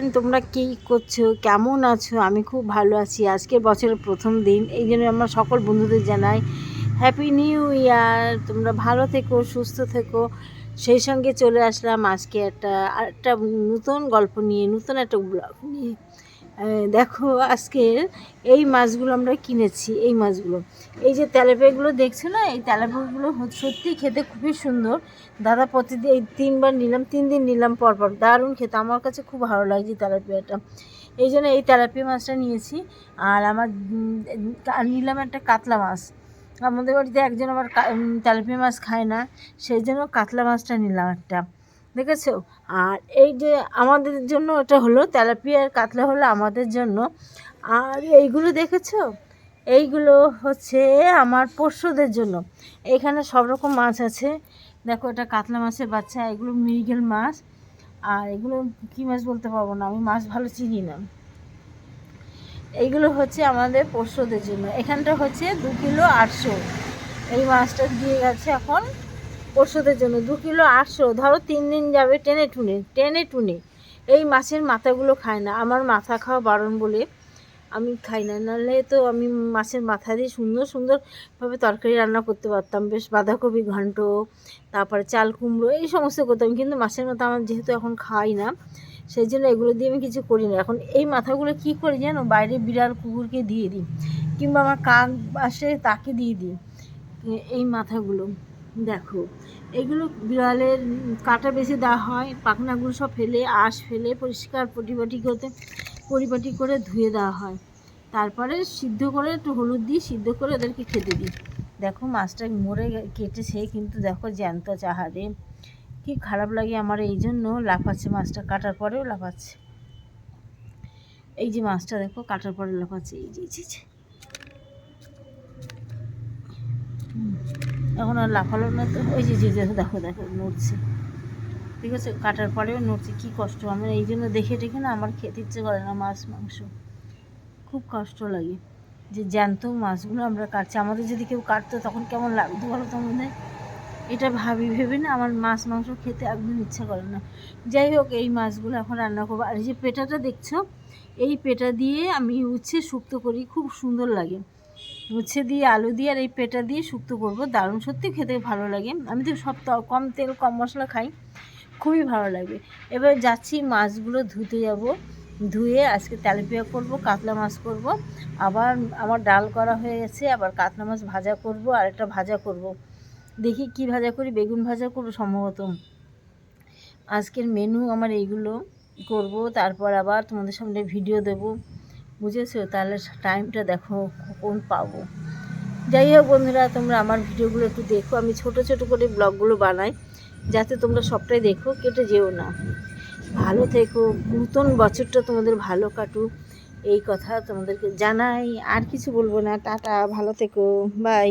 Friend তোমরা কী করছ? কেমন আছো? আমি খুব ভালো আছি। আজকে বছরের প্রথম দিন। এই জন্য আমরা সকল বন্ধুদের জানাই হ্যাপি নিউ ইয়ার তোমরা ভালো থেকো, সুস্থ থেকো। সেই সঙ্গে চলে আসলাম আজকে একটা একটা নতুন গল্প নিয়ে, নতুন একটা ব্লগ নিয়ে। দেখো আজকে এই মাছগুলো আমরা কিনেছি, এই মাছগুলো। এই যে তেলাপিয়াগুলো দেখছ না? এই তেলাপিয়াগুলো হ- সত্যি খেতে খুবই সুন্দর। দাদা প্রতিদিন এই তিনবার নিলাম, তিন দিন নিলাম, পরপর দারুণ খেতে। আমার কাছে খুব ভালো লাগছে তেলাপিয়াটা। এই জন্য এই তেলাপিয়া মাছটা নিয়েছি। আর আমার নিলাম একটা কাতলা মাছ। আমাদের বাড়িতে একজন আবার তেলাপিয়া মাছ খায় না, সেই জন্য কাতলা মাছটা নিলাম একটা। দেখেছ? আর এই যে আমাদের জন্য এটা হলো, তেলাপিয়া আর কাতলা হলো আমাদের জন্য। আর এইগুলো দেখেছ? এইগুলো হচ্ছে আমার পোষ্যদের জন্য। এখানে সব রকম মাছ আছে। দেখো এটা কাতলা মাছের বাচ্চা, এগুলো মৃগেল মাছ। আর এগুলো কী মাছ বলতে পারব না, আমি মাছ ভালো চিনি না। এইগুলো হচ্ছে আমাদের পোষ্যদের জন্য। এখানটা হচ্ছে দু কিলো আটশো। এই মাছটা দিয়ে গেছে এখন পোষ্যদের জন্য। দু কিলো আটশো, ধরো তিন দিন যাবে টেনে টুনে টেনে টুনে। এই মাছের মাথাগুলো খায় না। আমার মাথা খাওয়া বারণ বলে আমি খাই না। নাহলে তো আমি মাছের মাথা দিয়ে সুন্দর সুন্দরভাবে তরকারি রান্না করতে পারতাম। বেশ বাঁধাকপি ঘন্ট, তারপরে চাল কুমড়ো, এই সমস্ত করতাম। কিন্তু মাছের মাথা আমার যেহেতু এখন খাই না, সেই জন্য এগুলো দিয়ে আমি কিছু করি না। এখন এই মাথাগুলো কি করি জানো? বাইরে বিড়াল, কুকুরকে দিয়ে দিই। কিংবা আমার কাক আসে তাকে দিয়ে দিই এই মাথাগুলো। দেখো এগুলো বিড়ালের কাটা বেশি দেওয়া হয় পাখনাগুলো সব ফেলে আঁশ ফেলে পরিষ্কার পটিপাটি করতে পরিপাটি করে ধুয়ে দেওয়া হয়। তারপরে সিদ্ধ করে একটু হলুদ দিই সিদ্ধ করে ওদেরকে খেতে দিই। দেখো মাছটা মরে কেটেছে কিন্তু দেখো জ্যান্ত চাহারে কি খারাপ লাগে আমার এই জন্য লাফাচ্ছে মাছটা কাটার পরেও লাফাচ্ছে। এই যে মাছটা দেখো কাটার পরে লাফাচ্ছে এই যে। হুম, এখন আর লাফালো না তো। ওই যে যে যে, দেখো দেখো, নড়ছে। ঠিক আছে? কাটার পরেও নড়ছে। কী কষ্ট? আমার এই জন্য দেখে দেখে না আমার খেতে ইচ্ছে করে না মাছ, মাংস। খুব কষ্ট লাগে। যে জ্যান্ত মাছগুলো আমরা কাটছি। আমাদের যদি কেউ কাটতো, তখন কেমন লাগতো বলো তো আমাদের? এটা ভাবি, ভেবে না আমার মাছ, মাংস খেতে একদম ইচ্ছা করে না। যাই হোক, এই মাছগুলো এখন রান্না করব। আর এই যে পেটাটা দেখছ? এই পেটা দিয়ে আমি উচ্ছে শুক্তো করি। খুব সুন্দর লাগে। উচ্ছে দিয়ে আলু দিয়ে আর এই পেটা দিয়ে শুক্তো করব। দারুণ, সত্যি খেতে ভালো লাগে। আমি তো সব কম তেল, কম মশলা খাই, খুবই ভালো লাগে। এবার যাচ্ছি, মাছগুলো ধুতে যাব। ধুয়ে আজকে তেলাপিয়া করব, কাতলা মাছ করব। আবার আমার ডাল করা হয়ে গেছে, আবার কাতলা মাছ ভাজা করব, আর একটা ভাজা করব। দেখি কি ভাজা করি, বেগুন ভাজা করব সম্ভবত। আজকের মেনু আমার এইগুলো করব, তারপর আবার তোমাদের সামনে ভিডিও দেব। বুঝেছ? তাহলে টাইমটা দেখো। কখন পাবো? যাই হোক বন্ধুরা, তোমরা আমার ভিডিওগুলো একটু দেখো। আমি ছোট ছোট করে ব্লগগুলো বানাই, যাতে তোমরা সবটাই দেখো, কেটে যেও না। ভালো থেকো। নতুন বছরটা তোমাদের ভালো কাটু এই কথা তোমাদেরকে জানাই। আর কিছু বলব না। টাটা। ভালো থেকো। বাই।